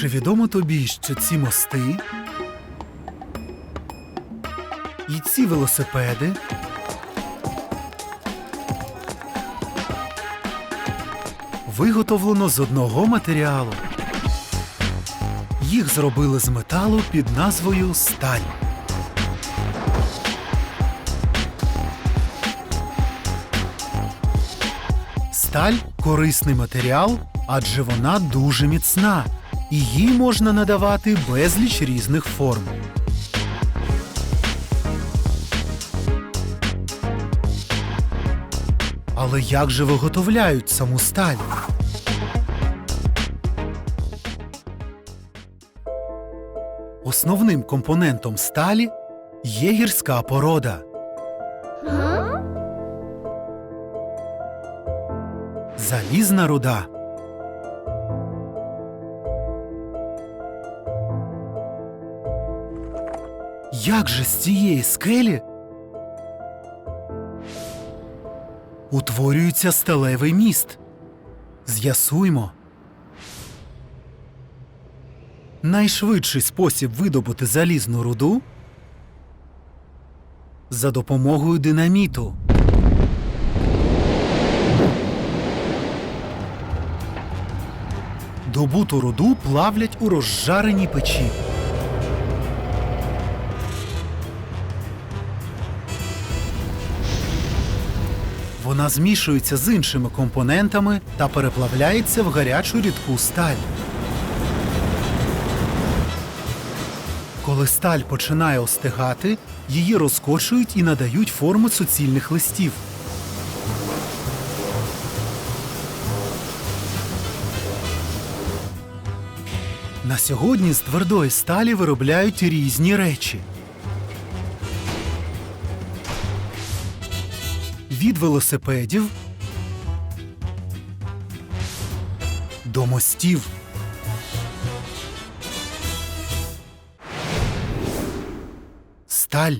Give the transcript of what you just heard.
Чи відомо тобі, що ці мости і ці велосипеди виготовлено з одного матеріалу? Їх зробили з металу під назвою сталь. Сталь корисний матеріал, адже вона дуже міцна, і їй можна надавати безліч різних форм. Але як же виготовляють саму сталь? Основним компонентом сталі є гірська порода. Залізна руда. Як же з цієї скелі утворюється сталевий міст? З'ясуймо. Найшвидший спосіб видобути залізну руду за допомогою динаміту. Добуту руду плавлять у розжареній печі. Вона змішується з іншими компонентами та переплавляється в гарячу рідку сталь. Коли сталь починає остигати, її розкочують і надають форму суцільних листів. На сьогодні з твердої сталі виробляють різні речі. Від велосипедів до мостів. Сталь